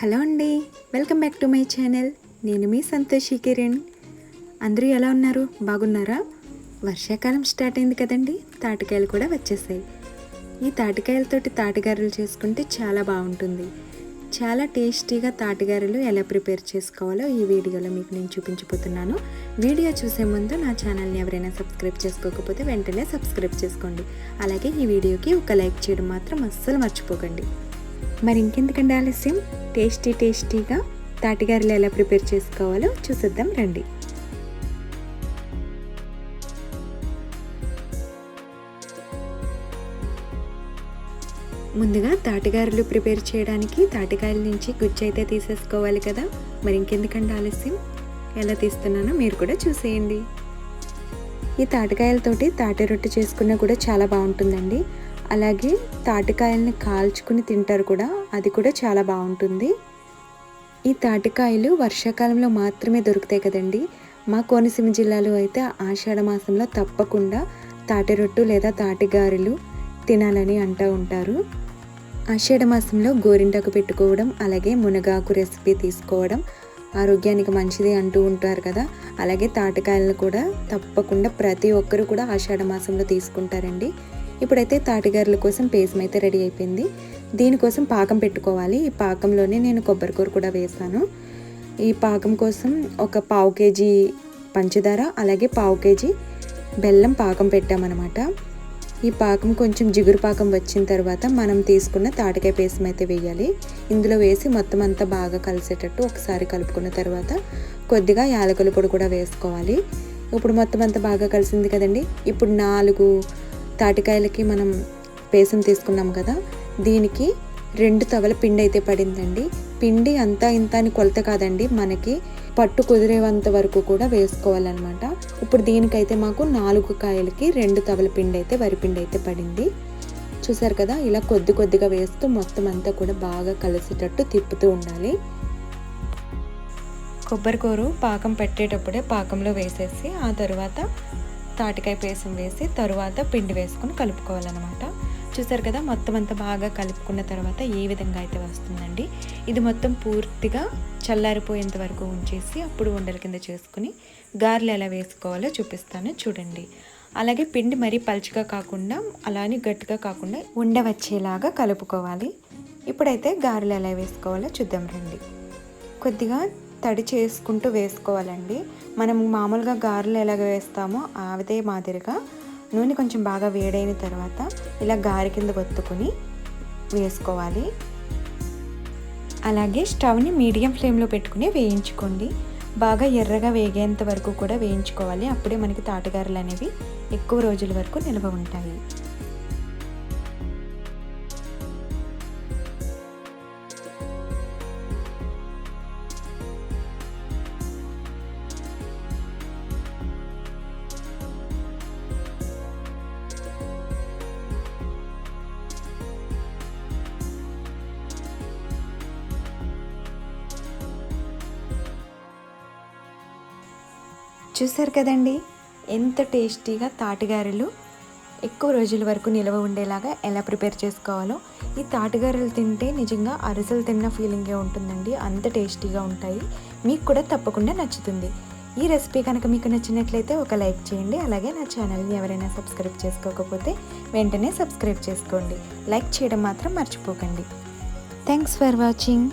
Hello అండి welcome back to my channel. నేను మీ సంతోషి కిరణ్. అందరూ ఎలా ఉన్నారు? బాగున్నారా? వర్షాకాలం స్టార్ట్ అయింది కదండి తాటికాయలు కూడా వచ్చేసాయి. ఈ తాటికాయలతోటి తాటిగారెలు చేసుకుంటే చాలా బాగుంటుంది. చాలా టేస్టీగా తాటిగారెలు ఎలా ప్రిపేర్ చేసుకోవాలో ఈ వీడియోలో మీకు నేను చూపించబోతున్నాను. వీడియో చూసే ముందు నా ఛానల్ని ఎవరైనా సబ్స్క్రైబ్ చేసుకోకపోతే వెంటనే సబ్స్క్రైబ్ చేసుకోండి. అలాగే ఈ వీడియోకి ఒక లైక్ చేయడం మాత్రం అస్సలు మర్చిపోకండి. మరి ఇంకెందుకండి ఆలస్యం? టేస్టీ టేస్టీగా తాటిగారెలు ఎలా ప్రిపేర్ చేసుకోవాలో చూసేద్దాం రండి. ముందుగా తాటిగారెలు ప్రిపేర్ చేయడానికి తాటికాయల నుంచి గుజ్జు అయితే తీసేసుకోవాలి కదా. మరి ఇంకెందుకండి ఆలస్యం? ఎలా తీస్తున్నానో మీరు కూడా చూసేయండి. ఈ తాటికాయలతోటి తాటి రొట్టె చేసుకున్నా కూడా చాలా బాగుంటుందండి. అలాగే తాటికాయల్ని కాల్చుకుని తింటారు కూడా. అది కూడా చాలా బాగుంటుంది. ఈ తాటికాయలు వర్షాకాలంలో మాత్రమే దొరుకుతాయి కదండి. మా కోనసీమ జిల్లాలో అయితే ఆషాఢ మాసంలో తప్పకుండా తాటి రొట్టు లేదా తాటిగారెలు తినాలని అంటూ ఉంటారు. ఆషాఢ మాసంలో గోరింటాకు పెట్టుకోవడం అలాగే మునగాకు రెసిపీ తీసుకోవడం ఆరోగ్యానికి మంచిది అంటూ ఉంటారు కదా. అలాగే తాటికాయలను కూడా తప్పకుండా ప్రతి ఒక్కరు కూడా ఆషాఢ మాసంలో తీసుకుంటారండి. ఇప్పుడైతే తాటిగారుల కోసం పేసం అయితే రెడీ అయిపోయింది. దీనికోసం పాకం పెట్టుకోవాలి. ఈ పాకంలోనే నేను కొబ్బరికూర కూడా వేసాను. ఈ పాకం కోసం ఒక పావు కేజీ పంచదార అలాగే పావు కేజీ బెల్లం పాకం పెట్టామన్నమాట. ఈ పాకం కొంచెం జిగురు పాకం వచ్చిన తర్వాత మనం తీసుకున్న తాటికాయ పేసం అయితే వేయాలి. ఇందులో వేసి మొత్తం అంతా బాగా కలిసేటట్టు ఒకసారి కలుపుకున్న తర్వాత కొద్దిగా యాలకుల పొడి కూడా వేసుకోవాలి. ఇప్పుడు మొత్తం అంతా బాగా కలిసింది కదండి. ఇప్పుడు నాలుగు తాటికాయలకి మనం పేసం తీసుకున్నాం కదా దీనికి రెండు తవల పిండి అయితే పడిందండి. పిండి అంతా ఇంత అని కొలత కాదండి మనకి పట్టు కుదిరేంత వరకు కూడా వేసుకోవాలన్నమాట. ఇప్పుడు దీనికైతే మాకు నాలుగు కాయలకి రెండు తవల పిండి అయితే వరిపిండి అయితే పడింది. చూసారు కదా ఇలా కొద్ది కొద్దిగా వేస్తూ మొత్తం అంతా కూడా బాగా కలిసేటట్టు తిప్పుతూ ఉండాలి. కొబ్బరికూరు పాకం పెట్టేటప్పుడే పాకంలో వేసేసి ఆ తర్వాత తాటికాయ పేసం వేసి తరువాత పిండి వేసుకొని కలుపుకోవాలన్నమాట. చూసారు కదా మొత్తం అంతా బాగా కలుపుకున్న తర్వాత ఏ విధంగా అయితే వస్తుందండి? ఇది మొత్తం పూర్తిగా చల్లారిపోయేంత వరకు ఉంచేసి అప్పుడు ఉండల కింద చేసుకుని గారెలు ఎలా వేసుకోవాలో చూపిస్తాను చూడండి. అలాగే పిండి మరీ పలుచగా కాకుండా అలానే గట్టిగా కాకుండా ఉండవచ్చేలాగా కలుపుకోవాలి. ఇప్పుడైతే గారెలు ఎలా వేసుకోవాలో చూద్దాం రండి. కొద్దిగా తడి చేసుకుంటూ వేసుకోవాలండి. మనం మామూలుగా గారెలు ఎలాగ వేస్తామో అదే మాదిరిగా నూనె కొంచెం బాగా వేడైన తర్వాత ఇలా గారె కింద ఒత్తుకుని వేసుకోవాలి. అలాగే స్టవ్ని మీడియం ఫ్లేమ్లో పెట్టుకుని వేయించుకోండి. బాగా ఎర్రగా వేగేంత వరకు కూడా వేయించుకోవాలి. అప్పుడే మనకి తాటగారలు అనేవి ఎక్కువ రోజుల వరకు నిల్వ ఉంటాయి. చూసారు కదండి? ఎంత టేస్టీగా తాటిగారెలు ఎక్కువ రోజుల వరకు నిల్వ ఉండేలాగా ఎలా ప్రిపేర్ చేసుకోవాలో. ఈ తాటిగారెలు తింటే నిజంగా అరిసెలు తిన్న ఫీలింగే ఉంటుందండి. అంత టేస్టీగా ఉంటాయి. మీకు కూడా తప్పకుండా నచ్చుతుంది. ఈ రెసిపీ కనుక మీకు నచ్చినట్లయితే ఒక లైక్ చేయండి. అలాగే నా ఛానల్ని ఎవరైనా సబ్స్క్రైబ్ చేసుకోకపోతే వెంటనే సబ్స్క్రైబ్ చేసుకోండి. లైక్ చేయడం మాత్రం మర్చిపోకండి. Thanks for watching.